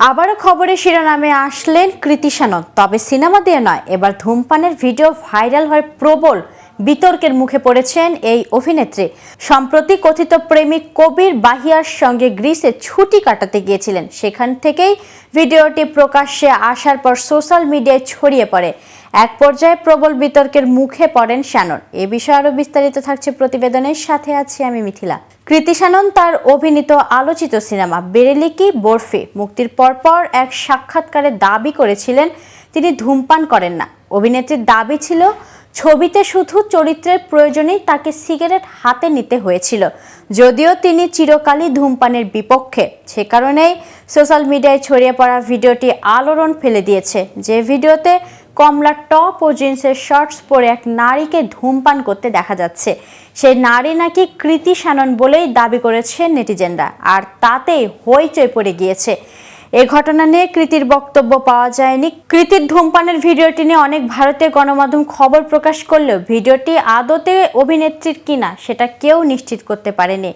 আবারও খবরের শিরোনামে আসলেন কৃতি সানন। তবে সিনেমা দিয়ে নয়, এবার ধূমপানের ভিডিও ভাইরাল হয়ে প্রবল বিতর্কের মুখে পড়েছেন এই অভিনেত্রী। সম্প্রতি কথিত প্রেমিক কবির বাহিয়ার সঙ্গে গ্রিসে ছুটি কাটাতে গিয়েছিলেন। সেখান থেকেই ভিডিওটি প্রকাশ্যে আসার পর সোশ্যাল মিডিয়ায় ছড়িয়ে পড়ে। এক পর্যায়ে প্রবল বিতর্কের মুখে পড়েন শ্যানন এ বিষয়ে আরও বিস্তারিত থাকছে প্রতিবেদনের সাথে আছি আমি মিথিলা। কৃতি শ্যানন তার অভিনীত আলোচিত সিনেমা বেরেলিকি বরফি মুক্তির পরপর এক সাক্ষাৎকারে দাবি করেছিলেন, তিনি ধূমপান করেন না। অভিনেত্রীর দাবি ছিল, ছবিতে শুধু চরিত্রের প্রয়োজনেই তাকে সিগারেট হাতে নিতে হয়েছিল, যদিও তিনি চিরকালই ধূমপানের বিপক্ষে। সে কারণেই সোশ্যাল মিডিয়ায় ছড়িয়ে পড়া ভিডিওটি আলোড়ন ফেলে দিয়েছে। যে ভিডিওতে কমলা টপ ও জিন্সের শর্টস পরে এক নারীকে ধূমপান করতে দেখা যাচ্ছে। সেই নারী নাকি কৃতি শ্যানন বলেই দাবি করেছে নেটিজেনরা, আর তাতেই হইচই পড়ে গিয়েছে। এ ঘটনা নিয়ে কৃতির বক্তব্য পাওয়া যায়নি। কৃতির ধূমপানের ভিডিওটি নিয়ে অনেক ভারতীয় গণমাধ্যম খবর প্রকাশ করলেও ভিডিওটি আদতে অভিনেত্রীর কিনা সেটা কেউ নিশ্চিত করতে পারেনি।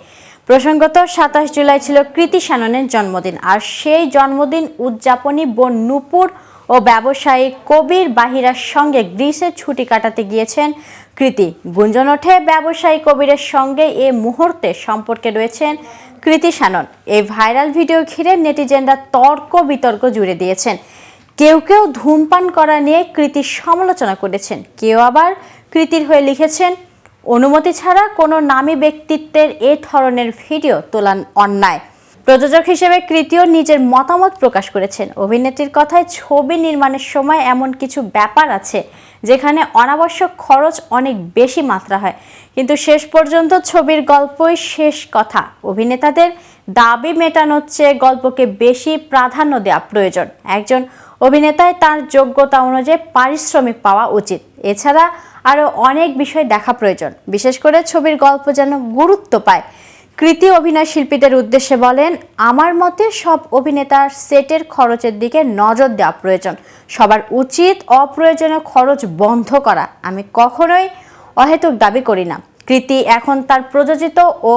প্রসঙ্গত, সাতাশ জুলাই ছিল কৃতি শ্যাননের জন্মদিন, আর সেই জন্মদিন উদযাপনী বোন নূপুর ও ব্যবসায়ী কবির বাহিরার সঙ্গে গ্রিসে ছুটি কাটাতে গিয়েছেন কৃতি। গুঞ্জন ওঠে, ব্যবসায়ী কবিরের সঙ্গে এ মুহূর্তে সম্পর্কে রয়েছেন কৃতি শ্যানন এই ভাইরাল ভিডিও ঘিরে নেটিজেনরা তর্ক বিতর্ক জুড়ে দিয়েছেন। কেউ কেউ ধূমপান করা নিয়ে কৃতির সমালোচনা করেছেন। কেউ আবার কৃতির হয়ে লিখেছেন অনুমতি ছাড়া কোনো নামী ব্যক্তিত্বের এ ধরনের ভিডিও তোলান অন্যায়। প্রযোজক হিসেবে কৃতিও নিজের মতামত প্রকাশ করেছেন। অভিনেত্রীর কথায় ছবি নির্মাণের সময় এমন কিছু ব্যাপার আছে, যেখানে অনাবশ্যক খরচ অনেক বেশি মাত্রা হয়। কিন্তু শেষ পর্যন্ত ছবির গল্পই শেষ কথা। অভিনেতাদের দাবি মেটানোর চেয়ে গল্পকে বেশি প্রাধান্য দেওয়া প্রয়োজন। একজন অভিনেতায় তার যোগ্যতা অনুযায়ী পারিশ্রমিক পাওয়া উচিত। এছাড়া আরও অনেক বিষয় দেখা প্রয়োজন। বিশেষ করে ছবির গল্প যেন গুরুত্ব পায়। কৃতি অভিনয় শিল্পীদের উদ্দেশ্যে বলেন, আমার মতে সব অভিনেতার সেটের খরচের দিকে নজর দেওয়া প্রয়োজন। সবার উচিত অপ্রয়োজনীয় খরচ বন্ধ করা। আমি কখনোই অহেতুক দাবি করি না। কৃতি এখন তার প্রযোজিত ও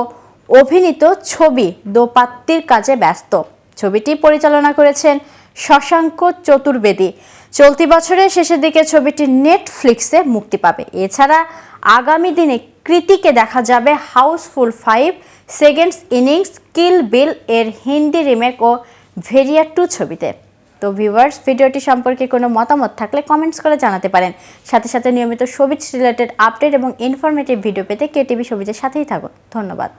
অভিনীত ছবি দোপাত্তির কাজে ব্যস্ত। ছবিটি পরিচালনা করেছেন শশাঙ্ক চতুর্বেদী। চলতি বছরের শেষের দিকে ছবিটি নেটফ্লিক্সে মুক্তি পাবে। এছাড়া আগামী দিনে কৃতিকে দেখা যাবে Housefull five, seconds innings, Kill Bill এর হিন্দি রিমেক ও ভেরিয়া টু ছবিতে। তো ভিউয়ার্স, ভিডিওটি সম্পর্কে কোনো মতামত থাকলে কমেন্টস করে জানাতে পারেন। সাথে সাথে নিয়মিত সবিজ রিলেটেড আপডেট এবং ইনফরমেটিভ ভিডিও পেতে কেটিভি সবিজের সাথেই থাকুন। ধন্যবাদ।